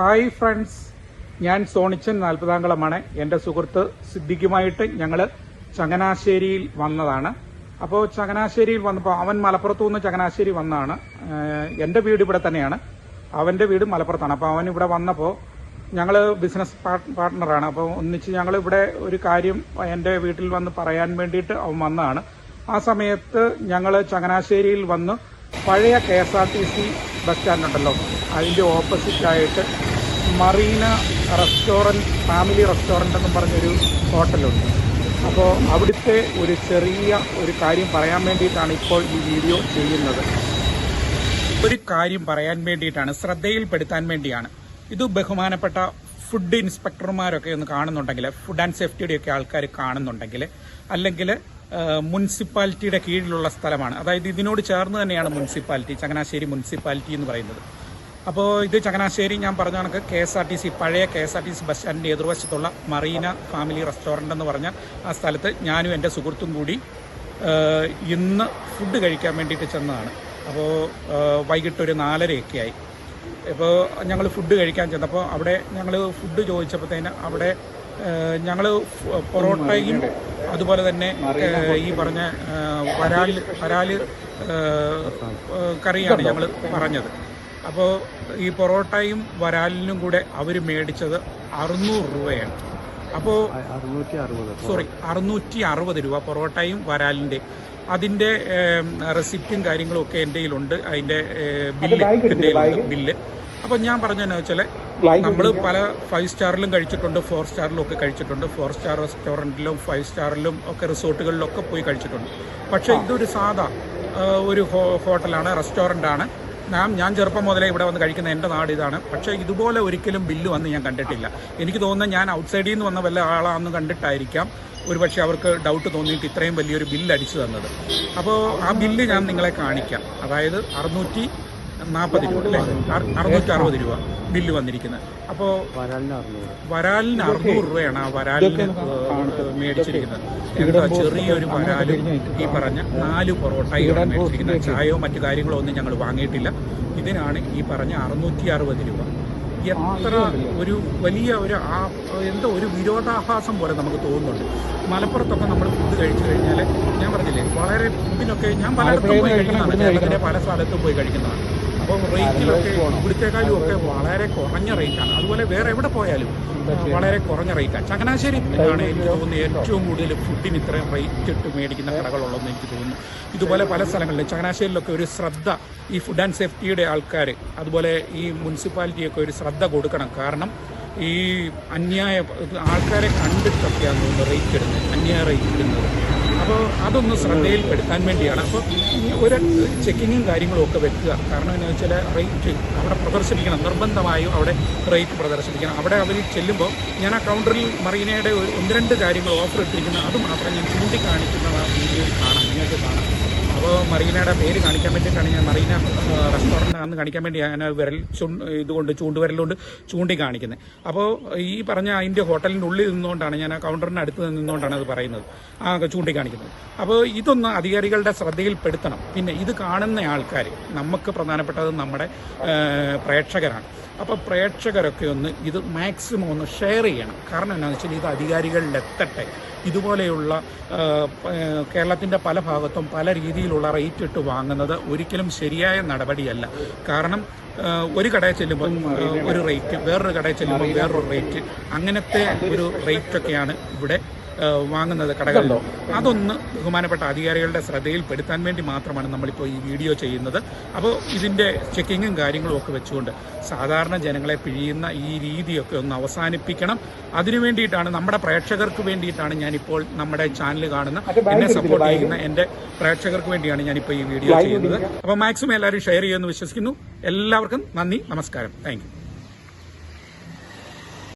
Hi friends ഞാൻ സോണിച്ചൻ നാൽപ്പതാംകുളമാണ് എന്റെ സുഹൃത്ത് സിദ്ദിഖുമായിട്ട് ഞങ്ങൾ ചങ്ങനാശ്ശേരിയിൽ വന്നതാണ്. അപ്പോൾ ചങ്ങനാശ്ശേരിയിൽ വന്നപ്പോൾ അവൻ മലപ്പുറത്തു നിന്ന് ചങ്ങനാശ്ശേരി വന്നതാണ് ഏഹ് എന്റെ വീട് ഇവിടെ തന്നെയാണ്. അവന്റെ വീട് മലപ്പുറത്താണ്. അപ്പോൾ അവൻ ഇവിടെ വന്നപ്പോൾ ഞങ്ങൾ ബിസിനസ് പാർട്ട്ണറാണ് അപ്പോൾ ഒന്നിച്ച് ഞങ്ങൾ ഇവിടെ ഒരു കാര്യം എന്റെ വീട്ടിൽ വന്ന് പറയാൻ വേണ്ടിയിട്ട് അവൻ വന്നതാണ്. ആ സമയത്ത് ഞങ്ങൾ ചങ്ങനാശ്ശേരിയിൽ വന്ന് പഴയ K S R T C bus stand ഉണ്ടല്ലോ അതിന്റെ ഓപ്പോസിറ്റായിട്ട് മറീന റെസ്റ്റോറന്റ് ഫാമിലി റെസ്റ്റോറന്റ് എന്നും പറഞ്ഞൊരു ഹോട്ടലുണ്ട്. അപ്പോൾ അവിടുത്തെ ഒരു ചെറിയ ഒരു കാര്യം പറയാൻ വേണ്ടിയിട്ടാണ് ഇപ്പോൾ ഈ വീഡിയോ ചെയ്യുന്നത്. ഒരു കാര്യം പറയാൻ വേണ്ടിയിട്ടാണ് ശ്രദ്ധയിൽപ്പെടുത്താൻ വേണ്ടിയാണ്. ഇത് ബഹുമാനപ്പെട്ട ഫുഡ് ഇൻസ്പെക്ടർമാരൊക്കെ ഒന്ന് കാണുന്നുണ്ടെങ്കിൽ ഫുഡ് ആൻഡ് സേഫ്റ്റിയുടെ ഒക്കെ ആൾക്കാർ കാണുന്നുണ്ടെങ്കിൽ അല്ലെങ്കിൽ മുനിസിപ്പാലിറ്റിയുടെ കീഴിലുള്ള സ്ഥലമാണ്. അതായത് ഇതിനോട് ചേർന്ന് തന്നെയാണ് മുനിസിപ്പാലിറ്റി ചങ്ങനാശ്ശേരി മുനിസിപ്പാലിറ്റി എന്ന് പറയുന്നത്. അപ്പോൾ ഇത് ചങ്ങനാശ്ശേരി ഞാൻ പറഞ്ഞ കണക്ക് K S R T C പഴയ K S R T C bus സ്റ്റാൻഡിന്റെ എതിർവശത്തുള്ള മറീന ഫാമിലി റെസ്റ്റോറന്റ് എന്ന് പറഞ്ഞ ആ സ്ഥലത്ത് ഞാനും എന്റെ സുഹൃത്തും കൂടി ഇന്ന് ഫുഡ് കഴിക്കാൻ വേണ്ടിയിട്ട് ചെന്നതാണ്. അപ്പോൾ വൈകിട്ട് ഒരു നാലരയൊക്കെ ആയി ഇപ്പോൾ ഞങ്ങൾ ഫുഡ് കഴിക്കാൻ ചെന്നപ്പോൾ അവിടെ ഞങ്ങൾ ഫുഡ് ചോദിച്ചപ്പോഴത്തേന് അവിടെ ഞങ്ങൾ പൊറോട്ടയും അതുപോലെ തന്നെ ഈ പറഞ്ഞ വരാൽ വരാൽ കറിയാണ് ഞങ്ങൾ പറഞ്ഞത്. അപ്പോൾ ഈ പൊറോട്ടയും വരാലിനും കൂടെ അവർ മേടിച്ചത് അറുന്നൂറ് രൂപയാണ്. അപ്പോൾ സോറി അറുന്നൂറ്റി അറുപത് രൂപ പൊറോട്ടയും വരാലിന്റെ. അതിന്റെ റെസിപ്റ്റും കാര്യങ്ങളും ഒക്കെ എന്റെ കയ്യിലുണ്ട്. അതിന്റെ ബില്ല് എന്റെ കയ്യിലുണ്ട് ബില്ല്. അപ്പോൾ ഞാൻ പറഞ്ഞതെന്ന് വെച്ചാൽ നമ്മൾ പല ഫൈവ് സ്റ്റാറിലും കഴിച്ചിട്ടുണ്ട് ഫോർ സ്റ്റാറിലും ഒക്കെ കഴിച്ചിട്ടുണ്ട്. ഫോർ സ്റ്റാർ റെസ്റ്റോറന്റിലും ഫൈവ് സ്റ്റാറിലും ഒക്കെ റിസോർട്ടുകളിലൊക്കെ പോയി കഴിച്ചിട്ടുണ്ട്. പക്ഷേ ഇതൊരു സാധാ ഒരു ഹോട്ടലാണ് ഹോട്ടലാണ് റെസ്റ്റോറന്റാണ് ഞാൻ ഞാൻ ചെറുപ്പം മുതലേ ഇവിടെ വന്ന് കഴിക്കുന്ന എന്റെ നാട് ഇതാണ്. പക്ഷേ ഇതുപോലെ ഒരിക്കലും ബില്ല് വന്ന് ഞാൻ കണ്ടിട്ടില്ല. എനിക്ക് തോന്നുന്നത് ഞാൻ ഔട്ട്സൈഡിൽ നിന്ന് വന്ന വല്ല ആളാണെന്ന് കണ്ടിട്ടായിരിക്കാം ഒരുപക്ഷെ അവർക്ക് ഡൗട്ട് തോന്നിയിട്ട് ഇത്രയും വലിയൊരു ബില്ല് അടിച്ചു തന്നത്. അപ്പോൾ ആ ബില്ല് ഞാൻ നിങ്ങളെ കാണിക്കാം. അതായത് അറുന്നൂറ്റി നാൽപ്പത് രൂപ അല്ലേ? അറു- അറുന്നൂറ്റി അറുപത് രൂപ ബില്ല് വന്നിരിക്കുന്നത് അപ്പോൾ വരാലിന് അറുന്നൂറ് രൂപയാണ് ആ വരാലിന് മേടിച്ചിരിക്കുന്നത്. എന്താ ചെറിയൊരു വരാലും ഈ പറഞ്ഞ നാല് പൊറോട്ടയും മേടിച്ചിരിക്കുന്നത്. ചായയോ മറ്റു കാര്യങ്ങളോ ഒന്നും ഞങ്ങൾ വാങ്ങിയിട്ടില്ല. ഇതിനാണ് ഈ പറഞ്ഞ അറുന്നൂറ്റി അറുപത് രൂപ. എത്ര ഒരു വലിയ ഒരു ആ എന്തോ ഒരു വിരോധാഭാസം പോലെ നമുക്ക് തോന്നുന്നുണ്ട്. മലപ്പുറത്തൊക്കെ നമ്മൾ ഫുഡ് കഴിച്ചു കഴിഞ്ഞാൽ ഞാൻ പറഞ്ഞില്ലേ വളരെ ഫുഡിനൊക്കെ ഞാൻ പലയിടത്തും പോയി കഴിക്കുന്നതാണ്. കേരളത്തിലെ പല സ്ഥലത്തും പോയി കഴിക്കുന്നതാണ്. അപ്പോൾ റേറ്റിലൊക്കെ ഇവിടുത്തേക്കാളും ഒക്കെ വളരെ കുറഞ്ഞ റേറ്റാണ് അതുപോലെ വേറെ എവിടെ പോയാലും വളരെ കുറഞ്ഞ റേറ്റാണ് ചങ്ങനാശ്ശേരി ആണ് എനിക്ക് തോന്നുന്നത് ഏറ്റവും കൂടുതൽ ഫുഡിന് ഇത്രയും റേറ്റ് ഇട്ട് മേടിക്കുന്ന കടകളുള്ളതെന്ന് എനിക്ക് തോന്നുന്നു. ഇതുപോലെ പല സ്ഥലങ്ങളിലും ചങ്ങനാശ്ശേരിയിലൊക്കെ ഒരു ശ്രദ്ധ ഈ ഫുഡ് ആൻഡ് സേഫ്റ്റിയുടെ ആൾക്കാർ അതുപോലെ ഈ മുനിസിപ്പാലിറ്റിയൊക്കെ ഒരു ശ്രദ്ധ കൊടുക്കണം. കാരണം ഈ അന്യായ ആൾക്കാരെ കണ്ടിട്ടൊക്കെയാണ് തോന്നുന്നത് റേറ്റ് ഇടുന്നത് അന്യായ റേറ്റ് ഇടുന്നത്. അതൊന്ന് ശ്രദ്ധയിൽപ്പെടുത്താൻ വേണ്ടിയാണ്. അപ്പോൾ ഒരു ചെക്കിങ്ങും കാര്യങ്ങളും ഒക്കെ വെക്കുക. കാരണം എന്താ വെച്ചാൽ റേറ്റ് അവിടെ പ്രദർശിപ്പിക്കണം. നിർബന്ധമായും അവിടെ റേറ്റ് പ്രദർശിപ്പിക്കണം. അവിടെ അവർ ചെല്ലുമ്പോൾ ഞാൻ ആ കൗണ്ടറിൽ മറീനയുടെ ഒരു ഒന്ന് രണ്ട് കാര്യങ്ങൾ ഓഫർ ഇട്ടിരിക്കുന്നത് അത് മാത്രം ഞാൻ ചൂണ്ടിക്കാണിക്കുന്ന ആ വീഡിയോയിൽ കാണാം. നിങ്ങൾക്ക് കാണാം. മറീനയുടെ പേര് കാണിക്കാൻ വേണ്ടിയിട്ടാണ് ഞാൻ മറീന റെസ്റ്റോറന്റ് ആണെന്ന് കാണിക്കാൻ വേണ്ടി ഞാൻ വിരൽ ഇതുകൊണ്ട് ചൂണ്ടുവിരലുകൊണ്ട് ചൂണ്ടി കാണിക്കുന്നത്. അപ്പോൾ ഈ പറഞ്ഞ അതിന്റെ ഹോട്ടലിന്റെ ഉള്ളിൽ നിന്നുകൊണ്ടാണ് ഞാൻ ആ കൗണ്ടറിന്റെ അടുത്ത് നിന്നുകൊണ്ടാണ് അത് പറയുന്നത്. ആ ചൂണ്ടിക്കാണിക്കുന്നത് അപ്പോൾ ഇതൊന്ന് അധികാരികളുടെ ശ്രദ്ധയിൽപ്പെടുത്തണം. പിന്നെ ഇത് കാണുന്ന ആൾക്കാർ നമുക്ക് പ്രധാനപ്പെട്ടത് നമ്മുടെ പ്രേക്ഷകരാണ്. അപ്പോൾ പ്രേക്ഷകരൊക്കെ ഒന്ന് ഇത് മാക്സിമം ഒന്ന് ഷെയർ ചെയ്യണം. കാരണം എന്താണെന്ന് വെച്ചാൽ ഇത് അധികാരികളിൽ എത്തട്ടെ ഇതുപോലെയുള്ള കേരളത്തിന്റെ പല ഭാഗത്തും പല രീതിയിലുള്ള റേറ്റ് ഇട്ട് വാങ്ങുന്നത് ഒരിക്കലും ശരിയായ നടപടിയല്ല. കാരണം ഒരു കടയിൽ ചെല്ലുമ്പോൾ ഒരു റേറ്റ് വേറൊരു കടയിൽ ചെല്ലുമ്പോൾ വേറൊരു റേറ്റ്. അങ്ങനത്തെ ഒരു റേറ്റൊക്കെയാണ് ഇവിടെ വാങ്ങുന്നത് കടകളിലോ അതൊന്ന് ബഹുമാനപ്പെട്ട അധികാരികളുടെ ശ്രദ്ധയിൽപ്പെടുത്താൻ വേണ്ടി മാത്രമാണ് നമ്മളിപ്പോൾ ഈ വീഡിയോ ചെയ്യുന്നത്. അപ്പോൾ ഇതിന്റെ ചെക്കിങ്ങും കാര്യങ്ങളും ഒക്കെ വെച്ചുകൊണ്ട് സാധാരണ ജനങ്ങളെ പിഴിയുന്ന ഈ രീതിയൊക്കെ ഒന്ന് അവസാനിപ്പിക്കണം. അതിനു വേണ്ടിയിട്ടാണ് നമ്മുടെ പ്രേക്ഷകർക്ക് വേണ്ടിയിട്ടാണ് ഞാനിപ്പോൾ നമ്മുടെ ചാനൽ കാണുന്ന എന്നെ സപ്പോർട്ട് ചെയ്യുന്ന എന്റെ പ്രേക്ഷകർക്ക് വേണ്ടിയാണ് ഞാനിപ്പോൾ ഈ വീഡിയോ ചെയ്യുന്നത്. അപ്പോൾ മാക്സിമം എല്ലാവരും ഷെയർ ചെയ്യുമെന്ന് വിശ്വസിക്കുന്നു. എല്ലാവർക്കും നന്ദി നമസ്കാരം. താങ്ക്